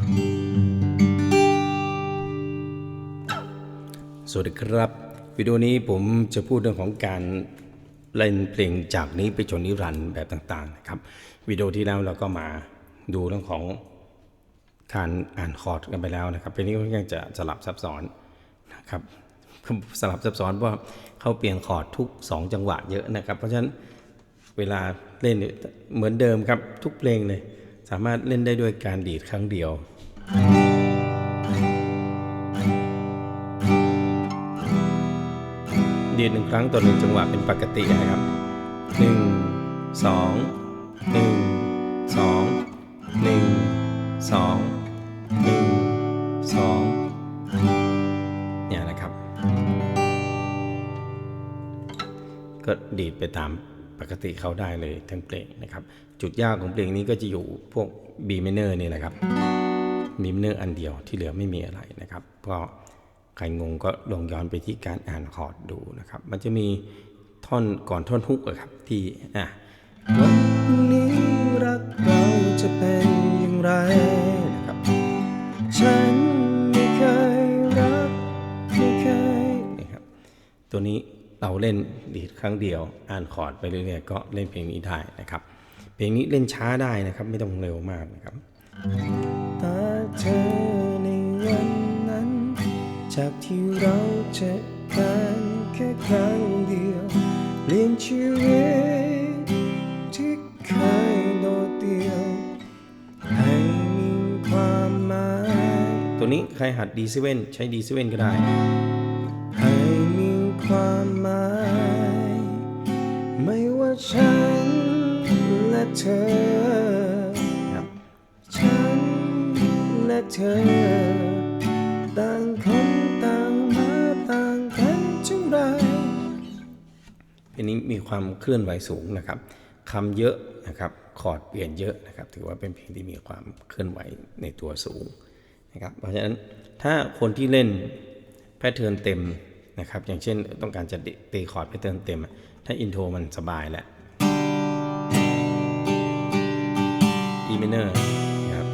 สวัสดีครับ วิดีโอนี้ผมจะพูดเรื่องของการเล่นเพลงจากนี้ไปจนนิรันดร์แบบต่างๆนะครับ วิดีโอที่แล้วเราก็มาดูเรื่องของการอ่านคอร์ดกันไปแล้วนะครับเพลงนี้ค่อนข้างจะสลับซับซ้อนนะครับสลับซับซ้อนเพราะเขาเปลี่ยนคอร์ดทุก 2 จังหวะเยอะนะครับ เพราะฉะนั้นเวลาเล่นเหมือนเดิมครับทุกเพลงเลย สามารถเล่นได้ด้วยการดีดครั้งเดียวดีดหนึ่งครั้งต่อหนึ่งจังหวะเป็นปกตินะครับหนึ่งสองหนึ่งสองหนึ่งสองเนี่ยนะครับ ก็ดีดไปตาม ปกติเขาได้เลยทั้งเพลงนะครับ จุดยากของเพลงนี้ก็จะอยู่พวก B minor นี่แหละครับ B minor อันเดียวที่เหลือไม่มีอะไรนะครับ ก็ใครงงก็ลองย้อนไปที่การอ่านคอร์ดดูนะครับ มันจะมีท่อนก่อนท่อนฮุกอะครับที่อะวันนี้รักเราจะเป็นอย่างไรนะครับ ฉันไม่เคยรักไม่เคยนี่ครับตัวนี้ เราเล่นดีดครั้งเดียว อ่านคอร์ดไปเรื่อยๆก็เล่นเพลงนี้ได้นะครับ เพลงนี้เล่นช้าได้นะครับ ไม่ต้องเร็วมากนะครับตาเธอในวันนั้น จากที่เราเจอกันแค่ครั้งเดียวเปลี่ยนชีวิตที่เคยโดดเดี่ยวให้มีความหมายตัวนี้ใครหัด D7 ใช้ D7 ก็ได้ ให้มีความหมายไม่ว่า ฉันและเธอครับฉันและเธอ ต่างคนต่างมาต่างกันเท่าไรเพลงนี้มีความเคลื่อนไหวสูงนะครับคำเยอะนะครับ คอร์ดเปลี่ยนเยอะนะครับ ถือว่าเป็นเพลงที่มีความเคลื่อนไหวในตัวสูงนะครับ เพราะฉะนั้นถ้าคนที่เล่นแพทเทิร์นเต็มนะครับ อย่างเช่นต้องการจะตีคอร์ดแพทเทิร์นเต็ม ถ้าอินโทรมันสบายแล้ว Minor ครับ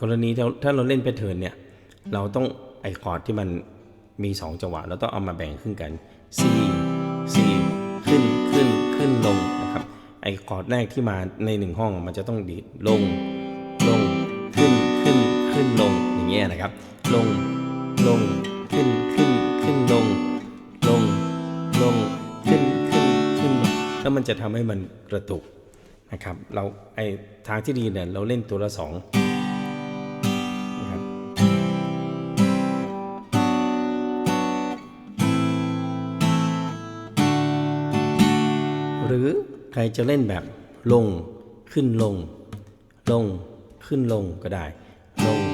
กรณีถ้าเราเล่นแพทเทิร์นเนี่ย เราต้องไอคอร์ดที่มันมี 2 จังหวะเราต้องเอามาแบ่งครึ่งกัน C C ขึ้นขึ้นขึ้นลงนะครับไอคอร์ดแรกที่มาในหนึ่งห้องมันจะต้องดีดลงลงขึ้นขึ้นขึ้นลงอย่างเงี้ยนะครับ ลงลงขึ้นขึ้นขึ้นลงลง ลงขึ้นขึ้นขึ้นลงแล้วมันจะทำให้มันกระตุกนะครับ เราไอทางที่ดีเนี่ยเราเล่นตัวละสองหรือใครจะเล่นแบบลงขึ้นลง ลงขึ้นลงก็ได้ ลง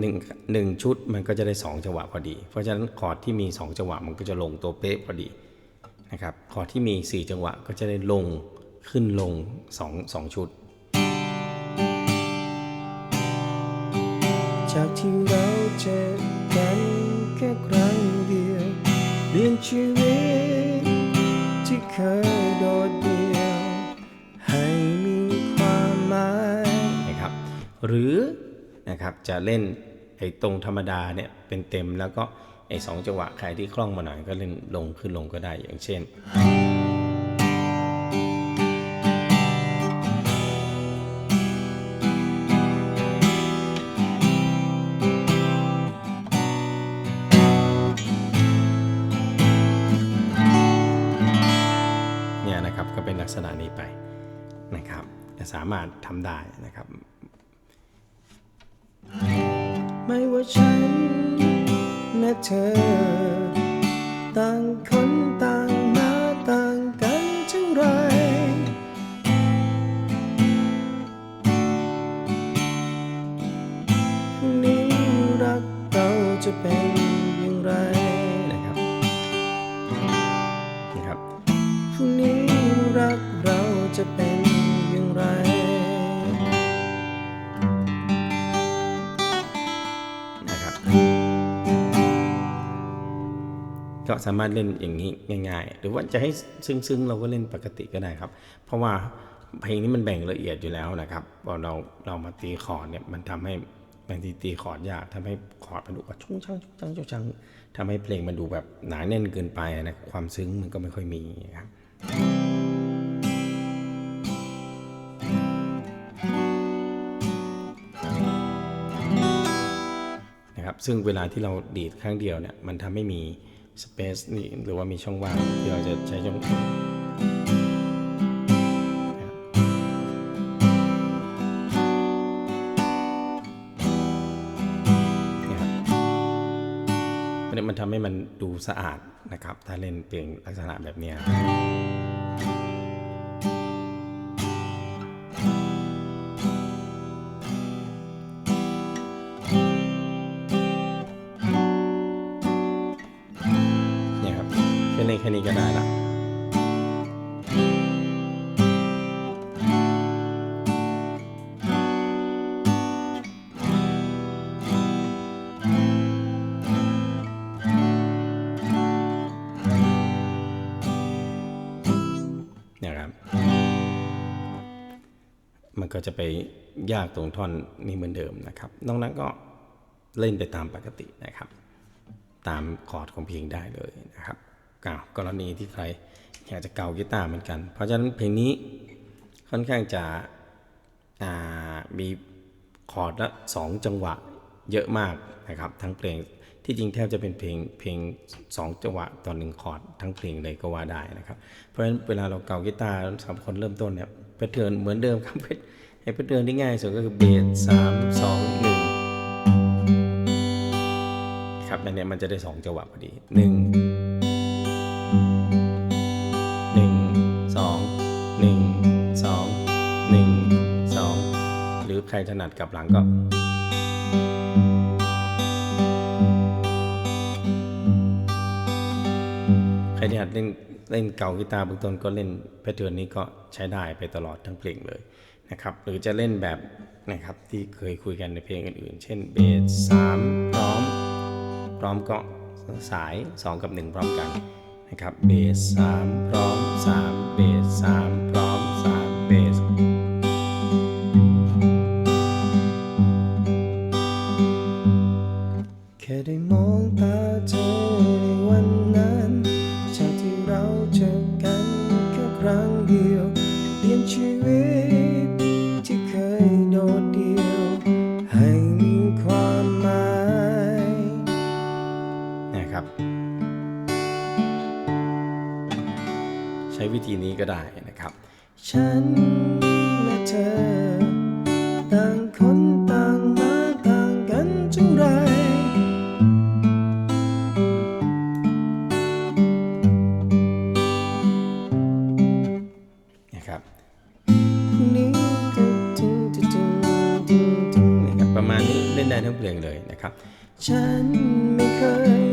หนึ่งหนึ่งชุดมันก็จะได้ 2 จังหวะพอดี เพราะฉะนั้นคอร์ดที่มี 2 จังหวะมันก็จะลงตัวเป๊ะพอดีนะครับคอร์ดที่มี 4 จังหวะก็จะได้ลงขึ้นลง2 2ชุด จากที่เราเจอกันแค่ครั้งเดียวเปลี่ยนชีวิตที่เคยโดดเดี่ยวให้มีความหมายนะครับหรือนะครับจะเล่น ไอ้ตรงธรรมดาเนี่ยเป็นเต็มแล้วก็ไอ้สองจังหวะใครที่คล่องมาหน่อยก็เล่นลงขึ้นลงก็ได้อย่างเช่น เนี่ยนะครับก็เป็นลักษณะนี้ไปนะครับจะสามารถทำได้นะครับ ไม่ว่าฉันและเธอ ต่างคนต่างมาต่างกันเท่าไรพรุ่งนี้รักเราจะเป็นอย่างไร ก็สามารถเล่นอย่างนี้ง่าย ๆ หรือว่าจะให้ซึ้งๆเราก็เล่นปกติก็ได้ครับ เพราะว่าเพลงนี้มันแบ่งละเอียดอยู่แล้วนะครับพอเราเรามาตีคอร์ดเนี่ยมันทำให้บางทีตีคอร์ดยากทำให้คอร์ดมันดูว่าชุ่งช่างชุ่งช่างชุ่งช่างทำให้เพลงมันดูแบบหนาแน่นเกินไปนะความซึ้งมันก็ไม่ค่อยมีครับนะครับซึ่งเวลาที่เราดีดครั้งเดียวเนี่ยมันทำให้มี สเปซนี่หรือว่ามีช่องว่างที่เราจะใช้ช่องนะครับเพราะฉะนั้นมันทำให้มันดูสะอาดนะครับ ถ้าเล่นเพลงลักษณะแบบเนี้ มันก็จะไปยากตรงท่อนนี้เหมือนเดิมนะครับนอกนั้นก็เล่นไปตามปกตินะครับ ตามคอร์ดของเพลงได้เลยนะครับกล่าวกรณีที่ใครอยากจะเกากีตาร์เหมือนกัน เพราะฉะนั้นเพลงนี้ค่อนข้างจะมีคอร์ดละสองจังหวะเยอะมากนะครับ ทั้งเพลงที่จริงแทบจะเป็นเพลงเพลงสองจังหวะต่อหนึ่งคอร์ดทั้งเพลงเลยก็ว่าได้นะครับ เพราะฉะนั้นเวลาเราเกากีตาร์สำหรับคนเริ่มต้นเนี่ย แพทเทิร์นเหมือนเดิมครับให้แพทเทิร์นที่ง่ายสุดก็คือเบสสามสองหนึ่งครับอันเนี้ยมันจะได้สองจังหวะพอดีหนึ่งหนึ่งสองหนึ่งสองหนึ่งสองหรือใครถนัดกับหลังก็ใครที่หัดเล่น เล่นเก่ากีตาร์เบื้องต้นก็เล่นแพทเทิร์นนี้ก็ใช้ได้ไปตลอดทั้งเพลงเลยนะครับหรือจะเล่นแบบนะครับที่เคยคุยกันในเพลงอื่นๆ เช่นเบสสามพร้อม พร้อมก็สาย 2 กับ 1 พร้อมกันนะครับเบสสามพร้อม 3 เบสสามพร้อม 3 เบส ก็ได้นะครับ ฉันและเธอ ต่างคนต่างมาต่างกันเท่าไรนะครับนี้ตึงตึงตึงตึงจึงนะครับประมาณนี้เล่นได้ทั้งเพลงเลยนะครับ ฉันไม่เคย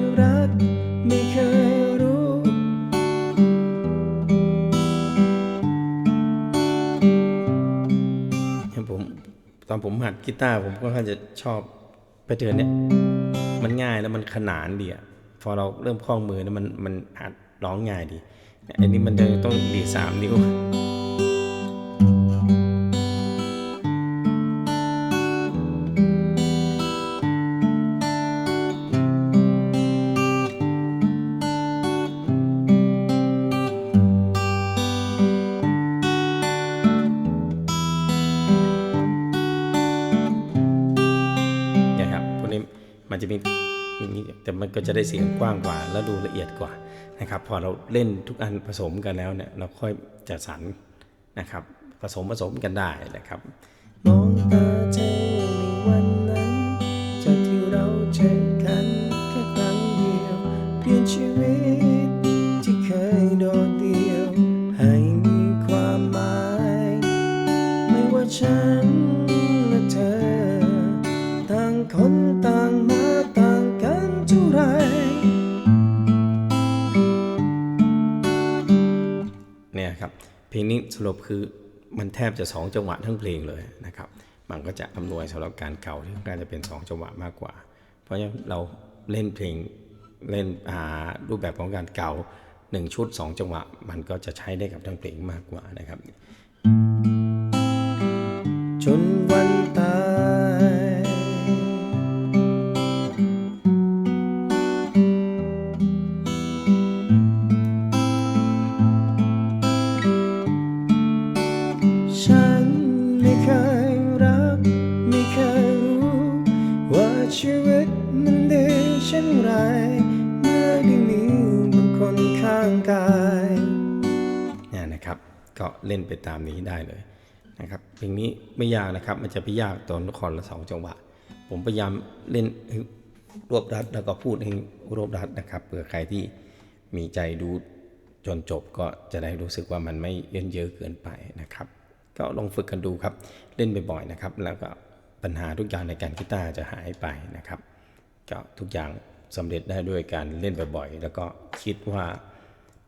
ตอนผมหัดกีตาร์ผมก็ค่อนข้างจะชอบไปเทิร์นเนี่ย มันง่ายแล้วมันขนานดีอะพอเราเริ่มคล่องมือแล้วมันมันอัดร้องง่ายดีอันนี้มันจะต้องดีสามนิ้ว ก็จะได้เสียงกว้างกว่า แล้วดูละเอียดกว่านะครับ พอเราเล่นทุกอันผสมกันแล้วเนี่ยเราค่อยจัดสรรนะครับ ผสมผสมกันได้นะครับมองตาเจ เพลงนี้สรุปคือมันแทบจะ 2 จังหวะทั้งเพลงเลยนะครับมันก็จะอำนวยสำหรับการเก่าที่การจะเป็น 2 จังหวะมากกว่า เพราะฉะนั้นเราเล่นเพลงเล่นรูปแบบของการเก่าหนึ่งชุดสองจังหวะ มันก็จะใช้ได้กับทั้งเพลงมากกว่านะครับ ชีวิตมันดีเช่นไร เมื่อได้มีบางคนข้างกายเนี่ยนะครับ ก็เล่นไปตามนี้ได้เลยนะครับเพลงนี้ไม่ยากนะครับ มันจะไปยากตอนคอร์ดละสองจังหวะ ผมพยายามเล่นรวบรัดแล้วก็พูดให้รวบรัดนะครับเผื่อใครที่มีใจดูจนจบก็จะได้รู้สึกว่ามันไม่เยินเยอะเกินไปนะครับ ก็ลองฝึกกันดูครับ เล่นบ่อยๆนะครับ แล้วก็ ปัญหาทุกอย่างในการกีตาร์จะหายไปนะครับก็ทุกอย่างสำเร็จได้ด้วยการเล่นบ่อยๆ แล้วก็คิดว่า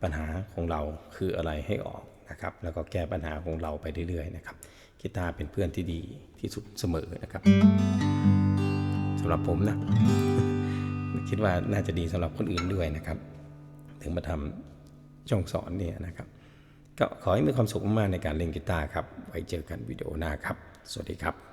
ปัญหาของเราคืออะไรให้ออกนะครับ แล้วก็แก้ปัญหาของเราไปเรื่อยๆนะครับกีตาร์เป็นเพื่อนที่ดีที่สุดเสมอนะครับสำหรับผมนะคิดว่าน่าจะดีสำหรับคนอื่นด้วยนะครับ ถึงมาทำช่องสอนเนี่ยนะครับ ก็ขอให้มีความสุขมากๆในการเล่นกีตาร์ครับ ไว้เจอกันวิดีโอหน้าครับ สวัสดีครับ